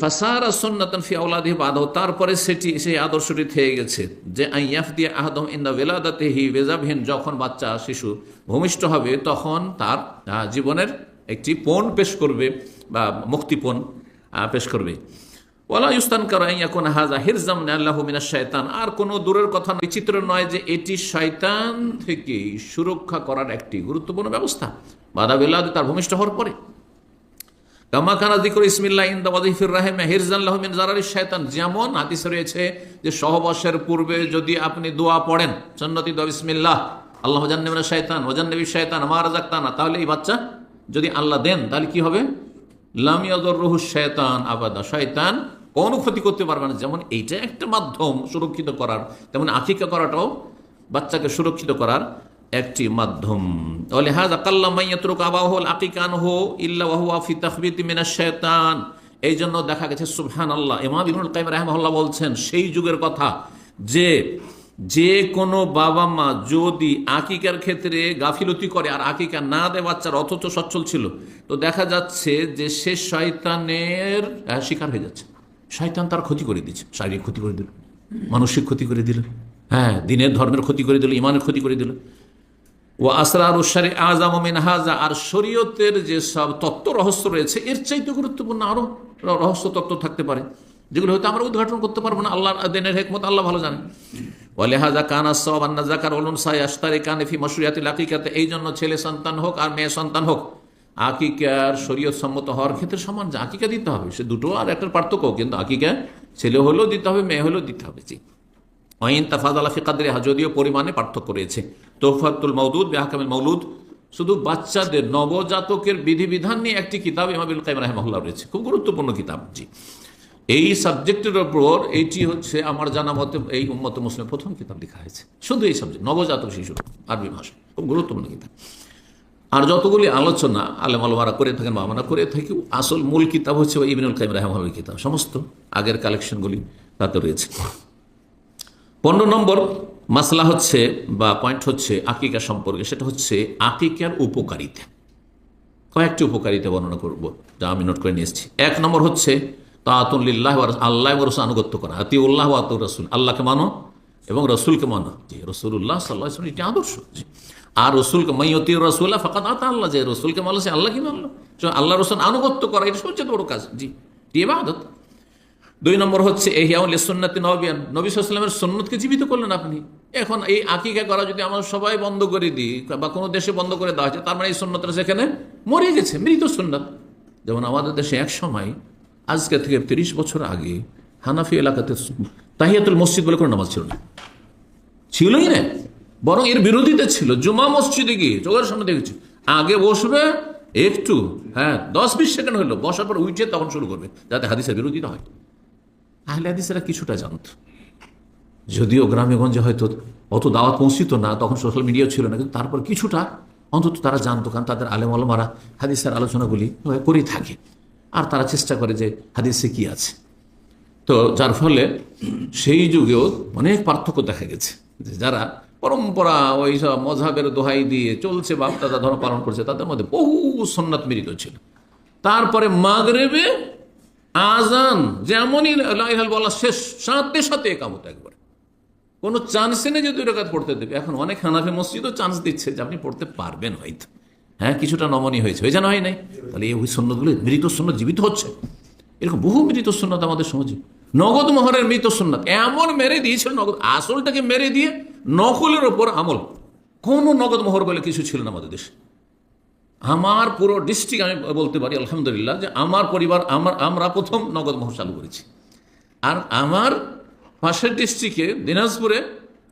ফাসারা সন্ন্যতন ফি আউলাদি বাদহ, তারপরে সেটি, সেই আদর্শটি থেকে গেছে যে আইয়াফ দিয়ে আহদম ইন্দা বেলাদাতে হি বেজাবহীন যখন বাচ্চা, শিশু ভূমিষ্ঠ হবে, তখন তার জীবনের একটি পণ পেশ করবে বা মুক্তিপণ পেশ করবে। ওয়ালা ইউস্তান কারাইয়াকুন হাজা হিরজাম আল্লাহ মিনাশ শয়তান আর কোনো দূরের কথা বিচিত্র নয় যে এটি শয়তান থেকে সুরক্ষা করার একটি গুরুত্বপূর্ণ ব্যবস্থা। বাধা বেলাদে তার ভূমিষ্ঠ হওয়ার পরে। ইসমিল্লাহ ইন্দা ওয়াজিফির রাহিমে হিরজাল্লাহ জারারি শয়তান যেমন হাদিস রয়েছে যে সহবাসের পূর্বে যদি আপনি দোয়া পড়েন, সন্নতি দোয়া বিসমিল্লাহ, আল্লাহ জান্নাবিনা শয়তান ওজান্নবী শয়তান আমার রাজাক্তানা তাহলে এই বাচ্চা যদি আল্লাহ দেন, তাহলে কি হবে? লামিয়াদর রহু শয়তান আবাদা। শয়তান কোনো ক্ষতি করতে পারবে না। যেমন এইটা একটা মাধ্যম সুরক্ষিত করার, তেমন আকিকা করাটাও বাচ্চাকে সুরক্ষিত করার। একটি মাধ্যম। লিহাজ আকাল্লা মাইয়াতরুক আবাহুল আকিকান হো ইল্লা ওয়াহুয়া ফি তাখবিতি মিনাশ শয়তান এই জন্য দেখা গেছে সুবহান আল্লাহ ইমাম ইবনুল কাইম রাহমাহুল্লাহ বলছেন, সেই যুগের কথা যে যে কোনো বাবা মা যদি আকিকার ক্ষেত্রে গাফিলতি করে আর আকিকা না দেয় বাচ্চার অথচ সচ্ছল ছিল, তো দেখা যাচ্ছে যে সে শয়তানের শিকার হয়ে যাচ্ছে। শয়তান তার ক্ষতি করে দিচ্ছে। শারীরিক ক্ষতি করে দিল, মানসিক ক্ষতি করে দিল হ্যাঁ দিনের ধর্মের ক্ষতি করে দিল, ইমানের ক্ষতি করে দিল। ও আসরার উসারি আজাম মিনহাজা আর শরীয়তের যে সব তত্ত্ব রহস্য রয়েছে, এর চাইতে গুরুত্বপূর্ণ আরও রহস্য তত্ত্ব থাকতে পারে, যেগুলো হয়তো আমরা উদ্ঘাটন করতে পারব না আল্লাহ দিনের হেকমত আল্লাহ ভালো জানেন। ওয়ালেহাজা কানা সব আন্না জাকার অলুন সাই আস্তারে কানেফি মশুরিয়াতিল আকিকাতে এই জন্য ছেলে সন্তান হোক আর মেয়ে সন্তান হোক আকিকার শরীয়ত সম্মত হওয়ার ক্ষেত্রে সমান যে আকিকা দিতে হবে, সে দুটো আর একটা পার্থক্য, কিন্তু আকিকা ছেলে হলেও দিতে হবে, মেয়ে হলেও দিতে হবে, জি। অহিন তাফাদ আলা ফিকাদের যদিও পরিমাণে পার্থক্য রয়েছে। তোফাতুল মৌদুদ বেহাকামিল মৌলুদ শুধু বাচ্চাদের নবজাতকের বিধিবিধান নিয়ে একটি কিতাব ইমাবিল কাইম রাহমাহুল্লাহ রয়েছে। খুব গুরুত্বপূর্ণ কিতাব, জি। এই সাবজেক্টের ওপর এইটি হচ্ছে আমার জানা মতে এই উম্মত মুসলিম প্রথম কিতাব লেখা হয়েছে। শুধু এই সাবজেক্ট নবজাতক শিশু, আরবি ভাষা, খুব গুরুত্বপূর্ণ কিতাব। আর যতগুলি আলোচনা আলেম আলমারা করে থাকেন বা আমরা করে থাকি, আসল মূল কিতাব হচ্ছে ইবিনুল কাইম রাহমাহুল কিতাব। সমস্ত আগের কালেকশনগুলি তাতে রয়েছে। পনেরো নম্বর মাসলা হচ্ছে বা পয়েন্ট হচ্ছে আকিকা সম্পর্কে। সেটা হচ্ছে আকিকার উপকারিতা। কয়েকটি উপকারিতা বর্ণনা করব, যা আমি নোট করে নিয়ে এসেছি এক নম্বর হচ্ছে তাতুল্লাহ আল্লাহ রসুল আনুগত্য করা। আতি উল্লাহ আতুর রসুল, আল্লাহকে মানো এবং রসুলকে মানো। জি রসুল্লাহ সাল্লাহ এটি আদর্শ। আর রসুলকে মাইয়তি রসুল্লাহ ফাঁকা আতা আল্লাহ, যে রসুলকে মানলো সে আল্লাহ কি মানলো আল্লাহ রসুল আনুগত্য করা, এটা সবচেয়ে বড় কাজ। জি, এটি এবাদত দুই নম্বর হচ্ছে এহিয়াউল সুন্নাতি নবিয়ান নবী সাল্লামের সন্ন্যতকে জীবিত করলেন আপনি। এখন এই আকিকা করা যদি আমরা সবাই বন্ধ করে দিই, বা কোনো দেশে বন্ধ করে দেওয়া হয়েছে তার মানে এই সন্ন্যতটা সেখানে মরে গেছে, মৃত সুন্নত। যেমন আমাদের দেশে এক সময়, আজকে থেকে তিরিশ বছর আগে হানাফি এলাকাতে তাহিয়াতুল মসজিদ বলে কোনো নামাজ ছিল না। ছিলই না। বরং এর বিরোধিতা ছিল। জুমা মসজিদে গিয়ে, চোখের সামনে দেখেছি, আগে বসবে, একটু হ্যাঁ দশ বিশ সেকেন্ড হলো, বসার পর উঠে তখন শুরু করবে, যাতে হাদিসের বিরোধিতা হয়। আহলে হাদিসেরা কিছুটা জানত। যদিও গ্রামে গঞ্জে হয়তো অত দাওয়াত পৌঁছিত না, তখন সোশ্যাল মিডিয়াও ছিল না, কিন্তু তারপর কিছুটা অন্তত তারা জানতো, কারণ তাদের আলেম আলমারা হাদিসের আলোচনাগুলি করেই থাকে। আর তারা চেষ্টা করে যে হাদিসে কি আছে। তো যার ফলে সেই যুগেও অনেক পার্থক্য দেখা গেছে, যে যারা পরম্পরা ওই সব মজাবের দোহাই দিয়ে চলছে বাপ দাদা ধর্ম পালন করছে, তাদের মধ্যে বহু সন্ন্যাত মিলিত ছিল। তারপরে মাগরেবে আজান যেমনই লাইলাল বলা শেষ সাথে সাথে একামত একবার। কোনো চান্সে নেই যে দুই রেখাত পড়তে দেবে। এখন অনেক হানাফি মসজিদও চান্স দিচ্ছে যে আপনি পড়তে পারবেন হয়তো। হ্যাঁ কিছুটা নমনীয় হয়েছে। হয়ে জানা হয় নাই? তাহলে এই ওই মৃত সন্ন্যত জীবিত হচ্ছে। এরকম বহু মৃত সন্ন্যত আমাদের সমাজে। নগদ মোহরের মৃত সন্ন্যত এমন মেরে দিয়েছিল নগদ, আসলটাকে মেরে দিয়ে নকলের ওপর আমল। কোনো নগদ মোহর বলে কিছু ছিল না আমাদের দেশে। আমার পুরো ডিস্ট্রিক্ট আমি বলতে পারি, আলহামদুলিল্লাহ, যে আমার পরিবার, আমার, আমরা প্রথম নগদ মোহর চালু করেছি। আর আমার পাশের ডিস্ট্রিক্টে দিনাজপুরে,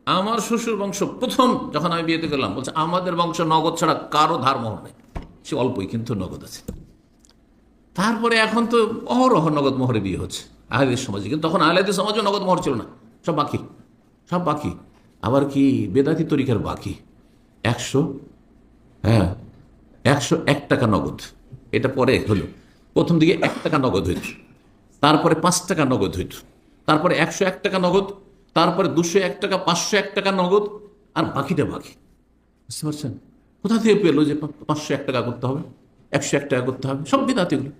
আমার শ্বশুর বংশ প্রথম যখন আমি বিয়েতে গেলাম, বলছে, আমাদের বংশ নগদ ছাড়া কারও ধার মোহর নেই। সে অল্পই, কিন্তু নগদ আছে। তারপরে এখন তো অহরহ নগদ মোহরে বিয়ে হচ্ছে, আহলেদের সমাজে। কিন্তু তখন আহলেদের সমাজও নগদ মোহর ছিল না, সব বাকি সব বাকি। আবার কি বেদাতি তরিকার বাকি? একশো হ্যাঁ একশো এক টাকা নগদ। এটা পরে হলো। প্রথম দিকে এক টাকা নগদ হইত। তারপরে পাঁচ টাকা নগদ হইত। তারপরে একশো এক টাকা নগদ। তারপরে দুশো এক টাকা, পাঁচশো এক টাকা নগদ। আর বাকিটা বাকি। বুঝতে পারছেন? কোথা থেকে পেল যে পাঁচশো এক টাকা করতে হবে? একশো এক টাকা করতে হবে? সব বিদাতিগুলো